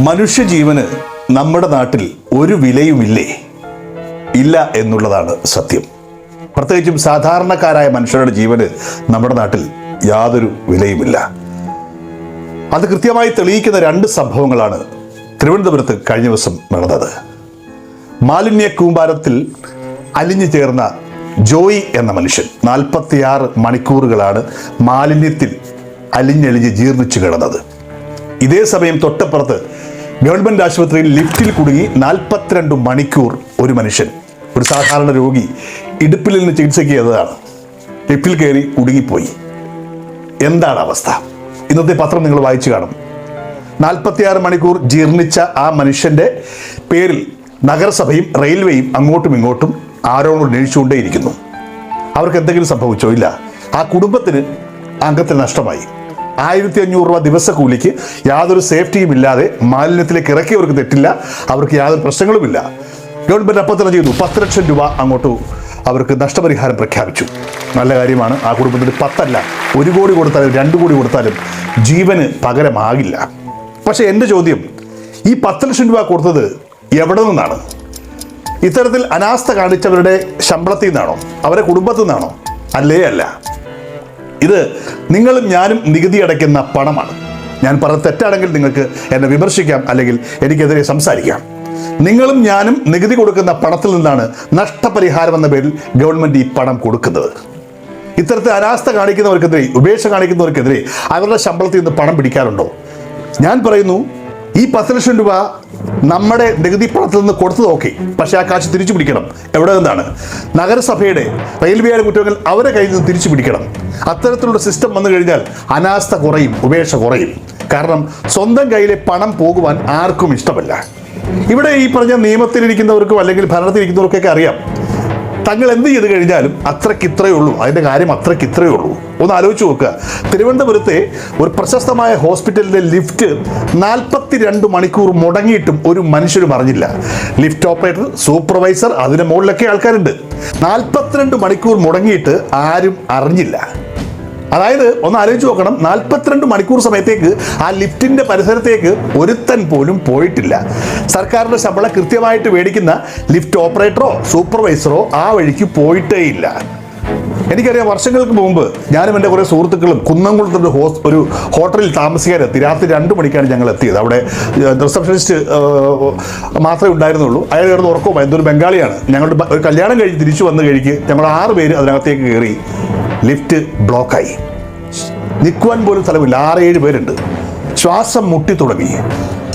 മനുഷ്യജീവന് നമ്മുടെ നാട്ടിൽ ഒരു വിലയുമില്ലേ? ഇല്ല എന്നുള്ളതാണ് സത്യം. പ്രത്യേകിച്ചും സാധാരണക്കാരായ മനുഷ്യരുടെ ജീവന് നമ്മുടെ നാട്ടിൽ യാതൊരു വിലയുമില്ല. അത് കൃത്യമായി തെളിയിക്കുന്ന രണ്ട് സംഭവങ്ങളാണ് തിരുവനന്തപുരത്ത് കഴിഞ്ഞ ദിവസം നടന്നത്. മാലിന്യ കൂമ്പാരത്തിൽ അലിഞ്ഞു ചേർന്ന ജോയി എന്ന മനുഷ്യൻ നാൽപ്പത്തിയാറ് മണിക്കൂറുകളാണ് മാലിന്യത്തിൽ അലിഞ്ഞലിഞ്ഞ് ജീർണിച്ചു കിടന്നത്. ഇതേ സമയം തൊട്ടപ്പുറത്ത് ഗവൺമെന്റ് ആശുപത്രിയിൽ ലിഫ്റ്റിൽ കുടുങ്ങി നാൽപ്പത്തിരണ്ട് മണിക്കൂർ ഒരു മനുഷ്യൻ ഒരു സാധാരണ രോഗി ഇടുപ്പിൽ നിന്ന് ചികിത്സയ്ക്ക് ചെയ്തതാണ് ലിഫ്റ്റിൽ കയറി കുടുങ്ങിപ്പോയി. എന്താണ് അവസ്ഥ? ഇന്നത്തെ പത്രം നിങ്ങൾ വായിച്ചു കാണും. നാൽപ്പത്തിയാറ് മണിക്കൂർ ജീർണിച്ച ആ മനുഷ്യന്റെ പേരിൽ നഗരസഭയും റെയിൽവേയും അങ്ങോട്ടും ഇങ്ങോട്ടും ആരോപണം ഉന്നയിച്ചുകൊണ്ടേയിരിക്കുന്നു അവർക്ക് എന്തെങ്കിലും സംഭവിച്ചോ? ഇല്ല. ആ കുടുംബത്തിന് അംഗത്തിൽ നഷ്ടമായി. ആയിരത്തി അഞ്ഞൂറ് രൂപ ദിവസക്കൂലിക്ക് യാതൊരു സേഫ്റ്റിയും ഇല്ലാതെ മാലിന്യത്തിലേക്ക് ഇറക്കിയവർക്ക് തെറ്റില്ല അവർക്ക് യാതൊരു പ്രശ്നങ്ങളുമില്ല. ഗവൺമെന്റ് അപ്പം തന്നെ ചെയ്തു. പത്ത് ലക്ഷം രൂപ അങ്ങോട്ട് അവർക്ക് നഷ്ടപരിഹാരം പ്രഖ്യാപിച്ചു. നല്ല കാര്യമാണ്. ആ കുടുംബത്തിന് പത്തല്ല ഒരു കോടി കൊടുത്താലും രണ്ട് കോടി കൊടുത്താലും ജീവന് പകരമാകില്ല. പക്ഷേ എന്റെ ചോദ്യം ഈ പത്ത് ലക്ഷം രൂപ കൊടുത്തത് എവിടെ നിന്നാണ്? ഇത്തരത്തിൽ അനാസ്ഥ കാണിച്ചവരുടെ ശമ്പളത്തിൽ നിന്നാണോ? അവരുടെ കുടുംബത്തിൽ നിന്നാണോ? അല്ലേ അല്ല. ഇത് നിങ്ങളും ഞാനും നികുതി അടയ്ക്കുന്ന പണമാണ്. ഞാൻ പറഞ്ഞ തെറ്റാണെങ്കിൽ നിങ്ങൾക്ക് എന്നെ വിമർശിക്കാം അല്ലെങ്കിൽ എനിക്കെതിരെ സംസാരിക്കാം. നിങ്ങളും ഞാനും നികുതി കൊടുക്കുന്ന പണത്തിൽ നിന്നാണ് നഷ്ടപരിഹാരം എന്ന പേരിൽ ഗവൺമെന്റ് ഈ പണം കൊടുക്കുന്നത്. ഇത്തരത്തിൽ അനാസ്ഥ കാണിക്കുന്നവർക്കെതിരെ ഉപേക്ഷ കാണിക്കുന്നവർക്കെതിരെ അവരുടെ ശമ്പളത്തിൽ നിന്ന് പണം പിടിക്കാറുണ്ടോ? ഞാൻ പറയുന്നു ഈ പത്ത് ലക്ഷം രൂപ നമ്മുടെ നികുതി പണത്തിൽ നിന്ന് കൊടുത്തു നോക്കി. പക്ഷേ ആ കാശ് തിരിച്ചു പിടിക്കണം. എവിടെ നിന്നാണ്? നഗരസഭയുടെ റെയിൽവേയുടെ കുറ്റങ്ങൾ അവരെ കയ്യിൽ നിന്ന് തിരിച്ചു പിടിക്കണം. അത്തരത്തിലുള്ള സിസ്റ്റം വന്നു കഴിഞ്ഞാൽ അനാസ്ഥ കുറയും ഉപേക്ഷ കുറയും. കാരണം സ്വന്തം കയ്യിലെ പണം പോകുവാൻ ആർക്കും ഇഷ്ടമല്ല. ഇവിടെ ഈ പറഞ്ഞ നിയമത്തിലിരിക്കുന്നവർക്കും അല്ലെങ്കിൽ ഭരണത്തിലിരിക്കുന്നവർക്കൊക്കെ അറിയാം. തങ്ങൾ എന്ത് ചെയ്ത് കഴിഞ്ഞാലും അത്രയ്ക്ക് ഇത്രയേ ഉള്ളൂ. അതിന്റെ കാര്യം അത്രയ്ക്ക് ഇത്രയേ ഉള്ളൂ. ഒന്ന് ആലോചിച്ച് നോക്കുക. തിരുവനന്തപുരത്തെ ഒരു പ്രശസ്തമായ ഹോസ്പിറ്റലിന്റെ ലിഫ്റ്റ് നാൽപ്പത്തി രണ്ട് മണിക്കൂർ മുടങ്ങിയിട്ടും ഒരു മനുഷ്യരും അറിഞ്ഞില്ല. ലിഫ്റ്റ് ഓപ്പറേറ്റർ സൂപ്പർവൈസർ അതിന്റെ മുകളിലൊക്കെ ആൾക്കാരുണ്ട്. നാൽപ്പത്തിരണ്ട് മണിക്കൂർ മുടങ്ങിയിട്ട് ആരും അറിഞ്ഞില്ല. അതായത് ഒന്ന് ആലോചിച്ച് നോക്കണം. നാൽപ്പത്തിരണ്ട് മണിക്കൂർ സമയത്തേക്ക് ആ ലിഫ്റ്റിന്റെ പരിസരത്തേക്ക് ഒരുത്തൻ പോലും പോയിട്ടില്ല. സർക്കാരിന്റെ ശമ്പളം കൃത്യമായിട്ട് മേടിക്കുന്ന ലിഫ്റ്റ് ഓപ്പറേറ്ററോ സൂപ്പർവൈസറോ ആ വഴിക്ക് പോയിട്ടേ ഇല്ല എനിക്കറിയാം വർഷങ്ങൾക്ക് മുമ്പ് ഞാനും എന്റെ കുറേ സുഹൃത്തുക്കളും കുന്നംകുളത്ത് ഒരു ഹോസ് ഒരു ഹോട്ടലിൽ താമസിക്കാനെത്തി. രാത്രി രണ്ട് മണിക്കാണ് ഞങ്ങൾ എത്തിയത്. അവിടെ റിസപ്ഷനിസ്റ്റ് മാത്രമേ ഉണ്ടായിരുന്നുള്ളൂ. അയാൾ കിടന്ന് ഉറക്കവും എന്തൊരു ബംഗാളിയാണ്. ഞങ്ങളുടെ ഒരു കല്യാണം കഴിഞ്ഞ് തിരിച്ചു വന്ന് കഴിക്ക് ഞങ്ങൾ ആറ് പേര് അതിനകത്തേക്ക് കയറി. ലിഫ്റ്റ് ബ്ലോക്കായി. നിൽക്കുവാൻ പോലും സ്ഥലമില്ല. ആറേഴ് പേരുണ്ട്. ശ്വാസം മുട്ടി തുടങ്ങി.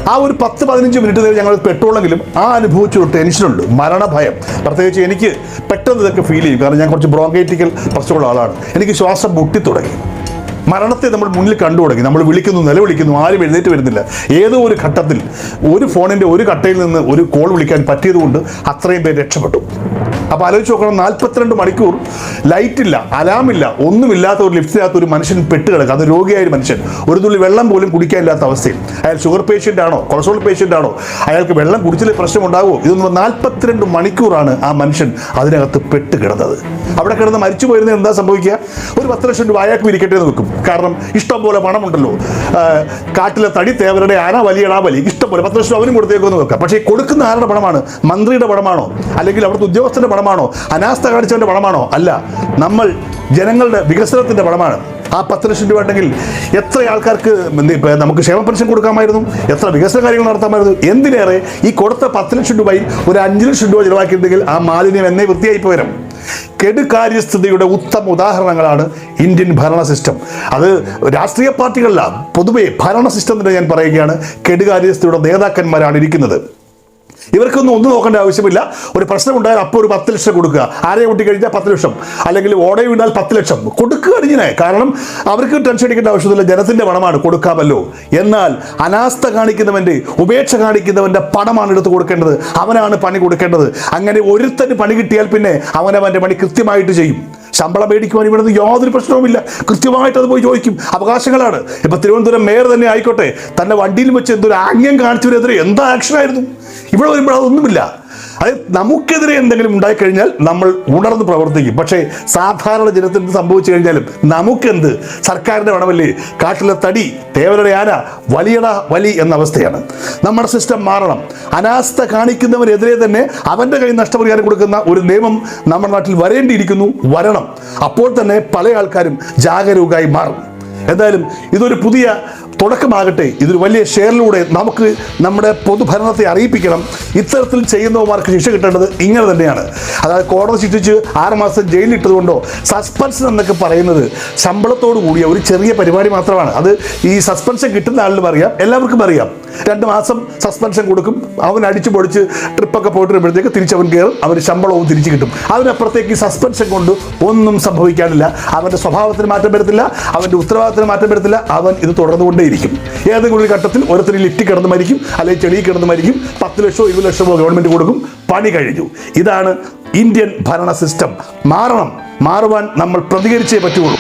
ആ ഒരു പത്ത് പതിനഞ്ച് മിനിറ്റ് നേരം ഞങ്ങൾ പെട്ടോളെങ്കിലും ആ അനുഭവിച്ചൊരു ടെൻഷനുണ്ട്. മരണഭയം. പ്രത്യേകിച്ച് എനിക്ക് പെട്ടെന്ന് ഇതൊക്കെ ഫീൽ ചെയ്യും. കാരണം ഞാൻ കുറച്ച് ബ്രോങ്കൈറ്റിക്കൽ പ്രശ്നമുള്ള ആളാണ്. എനിക്ക് ശ്വാസം മുട്ടി തുടങ്ങി. മരണത്തെ നമ്മൾ മുന്നിൽ കണ്ടു തുടങ്ങി. നമ്മൾ വിളിക്കുന്നു നിലവിളിക്കുന്നു ആരും എഴുന്നേറ്റ് വരുന്നില്ല. ഏതോ ഒരു ഘട്ടത്തിൽ ഒരു ഫോണിന്റെ ഒരു കട്ടയിൽ നിന്ന് ഒരു കോൾ വിളിക്കാൻ പറ്റിയതുകൊണ്ട് അത്രയും പേര് രക്ഷപ്പെട്ടു. അപ്പോൾ ആലോചിച്ച് നോക്കണം നാൽപ്പത്തിരണ്ട് മണിക്കൂർ ലൈറ്റില്ല അലാമില്ല ഒന്നുമില്ലാത്ത ഒരു ലിഫ്റ്റിനകത്ത് ഒരു മനുഷ്യൻ പെട്ട് കിടക്കുക. അത് രോഗിയായ മനുഷ്യൻ. ഒരു തുള്ളി വെള്ളം പോലും കുടിക്കാനില്ലാത്ത അവസ്ഥയിൽ. അയാൾ ഷുഗർ പേഷ്യന്റ് ആണോ? കൊളസ്ട്രോൾ പേഷ്യന്റ് ആണോ? അയാൾക്ക് വെള്ളം കുടിച്ചിൽ പ്രശ്നം ഉണ്ടാകുമോ ഇതൊന്നും നാൽപ്പത്തിരണ്ട് മണിക്കൂറാണ് ആ മനുഷ്യൻ അതിനകത്ത് പെട്ട് കിടന്നത്. അവിടെ കിടന്ന് മരിച്ചു പോയിരുന്നത് എന്താ സംഭവിക്കുക? ഒരു പത്ത് ലക്ഷം രൂപ അയാൾക്ക് വിരിക്കട്ടെ എന്ന് വെക്കും. കാരണം ഇഷ്ടം പോലെ പണമുണ്ടല്ലോ. ആ, കാട്ടിലെ തടി തേവരുടെ ആന വലിയടാ വലി. ഇഷ്ടം പോലെ പത്ത് ലക്ഷം അവനും കൊടുത്തേക്കൊന്ന് നോക്കാം പക്ഷേ കൊടുക്കുന്ന ആരുടെ പണമാണ്? മന്ത്രിയുടെ പണമാണോ? അല്ലെങ്കിൽ അവിടുത്തെ ഉദ്യോഗസ്ഥന്റെ പണമാണോ? അനാസ്ഥ കാണിച്ചവന്റെ പണമാണോ? അല്ല. നമ്മൾ ജനങ്ങളുടെ വികസനത്തിന്റെ പണമാണ്. ആ പത്ത് ലക്ഷം രൂപ ഉണ്ടെങ്കിൽ എത്ര ആൾക്കാർക്ക് നമുക്ക് ക്ഷേമ പെൻഷൻ കൊടുക്കാമായിരുന്നു? എത്ര വികസന കാര്യങ്ങൾ നടത്താമായിരുന്നു? എന്തിനേറെ ഈ കൊടുത്ത പത്ത് ലക്ഷം രൂപയിൽ ഒരു അഞ്ച് ലക്ഷം രൂപ ചിലവാക്കിയിട്ടുണ്ടെങ്കിൽ ആ മാലിന്യം എന്നേ വൃത്തിയായി പോരും. കെടുകാര്യസ്ഥതയുടെ ഉത്തമ ഉദാഹരണങ്ങളാണ് ഇന്ത്യൻ ഭരണ സിസ്റ്റം. അത് രാഷ്ട്രീയ പാർട്ടികളല്ല പൊതുവേ ഭരണ സിസ്റ്റം തന്നെ ഞാൻ പറയുകയാണ്. കെടുകാര്യസ്ഥതയുടെ നേതാക്കന്മാരാണ് ഇരിക്കുന്നത്. ഇവർക്കൊന്നും ഒന്നും നോക്കേണ്ട ആവശ്യമില്ല. ഒരു പ്രശ്നം ഉണ്ടായാൽ അപ്പോൾ ഒരു പത്ത് ലക്ഷം കൊടുക്കുക. ആരെ കൂട്ടി കഴിഞ്ഞാൽ പത്ത് ലക്ഷം. അല്ലെങ്കിൽ ഓടയും വീണാൽ പത്ത് ലക്ഷം. കൊടുക്കുക അടിഞ്ഞിനെ. കാരണം അവർക്ക് ടെൻഷൻ അടിക്കേണ്ട ആവശ്യമില്ല ജനത്തിന്റെ പണമാണ്. കൊടുക്കാമല്ലോ. എന്നാൽ അനാസ്ഥ കാണിക്കുന്നവന്റെ ഉപേക്ഷ കാണിക്കുന്നവന്റെ പണമാണ് എടുത്ത് കൊടുക്കേണ്ടത്. അവനാണ് പണി കൊടുക്കേണ്ടത്. അങ്ങനെ ഒരുത്തന് പണി കിട്ടിയാൽ പിന്നെ അവനവന്റെ പണി കൃത്യമായിട്ട് ചെയ്യും. ശമ്പളം മേടിക്കുവാൻ ഇവിടെ നിന്ന് യാതൊരു പ്രശ്നവുമില്ല. കൃത്യമായിട്ട് അത് പോയി ചോദിക്കും. അവകാശങ്ങളാണ്. ഇപ്പൊ തിരുവനന്തപുരം മേയർ തന്നെ ആയിക്കോട്ടെ തന്നെ വണ്ടിയിൽ വെച്ച് എന്തൊരു ആംഗ്യം കാണിച്ചവരെതിരെ എന്താ ആക്ഷനായിരുന്നു ഇവിടെ വരുമ്പോൾ അതൊന്നുമില്ല. അതായത് നമുക്കെതിരെ എന്തെങ്കിലും ഉണ്ടായിക്കഴിഞ്ഞാൽ നമ്മൾ ഉണർന്ന് പ്രവർത്തിക്കും. പക്ഷേ സാധാരണ ജനത്തിന് സംഭവിച്ചു കഴിഞ്ഞാലും നമുക്കെന്ത്? സർക്കാരിന്റെ പണമല്ലേ? കാട്ടിലെ തടി തേവരുടെ ആന വലിയട വലി എന്ന അവസ്ഥയാണ്. നമ്മുടെ സിസ്റ്റം മാറണം. അനാസ്ഥ കാണിക്കുന്നവരെതിരെ തന്നെ അവന്റെ കയ്യിൽ നഷ്ടപരിഹാരം കൊടുക്കുന്ന ഒരു നിയമം നമ്മുടെ നാട്ടിൽ വരേണ്ടിയിരിക്കുന്നു. വരണം. അപ്പോൾ തന്നെ പല ആൾക്കാരും ജാഗരൂകമായി മാറും. എന്തായാലും ഇതൊരു പുതിയ തുടക്കമാകട്ടെ. ഇതൊരു വലിയ ഷെയറിലൂടെ നമുക്ക് നമ്മുടെ പൊതുഭരണത്തെ അറിയിപ്പിക്കണം. ഇത്തരത്തിൽ ചെയ്യുന്നവന്മാർക്ക് ശിക്ഷ കിട്ടേണ്ടത് ഇങ്ങനെ തന്നെയാണ്. അതായത് കോടതി ശിക്ഷിച്ച് ആറുമാസം ജയിലിലിട്ടതുകൊണ്ടോ സസ്പെൻഷൻ എന്നൊക്കെ പറയുന്നത് ശമ്പളത്തോടു കൂടിയ ഒരു ചെറിയ പരിപാടി മാത്രമാണ്. അത് ഈ സസ്പെൻഷൻ കിട്ടുന്ന ആളിനും അറിയാം എല്ലാവർക്കും അറിയാം. രണ്ട് മാസം സസ്പെൻഷൻ കൊടുക്കും. അവൻ അടിച്ചു പൊടിച്ച് ട്രിപ്പൊക്കെ പോയിട്ട് തിരിച്ചവൻ കയറും. അവന് ശമ്പളവും തിരിച്ചു കിട്ടും. അതിനപ്പുറത്തേക്ക് സസ്പെൻഷൻ കൊണ്ട് ഒന്നും സംഭവിക്കാനില്ല. അവന്റെ സ്വഭാവത്തിന് മാറ്റം വരത്തില്ല. അവന്റെ ഉത്തരവാദിത്തത്തിന് മാറ്റം വരത്തില്ല. അവൻ ഇത് തുടർന്നുകൊണ്ടേയിരിക്കും ഏതെങ്കിലും ഒരു ഘട്ടത്തിൽ ഓരോരുത്തർ ലിഫ്റ്റ് കിടന്ന് മരിക്കും അല്ലെങ്കിൽ ചെളി കിടന്ന് മരിക്കും പത്ത് ലക്ഷമോ ഇരുപത് ലക്ഷമോ ഗവൺമെന്റ് കൊടുക്കും പണി കഴിഞ്ഞു. ഇതാണ് ഇന്ത്യൻ ഭരണ സിസ്റ്റം മാറണം. മാറുവാൻ നമ്മൾ പ്രതികരിച്ചേ പറ്റുള്ളൂ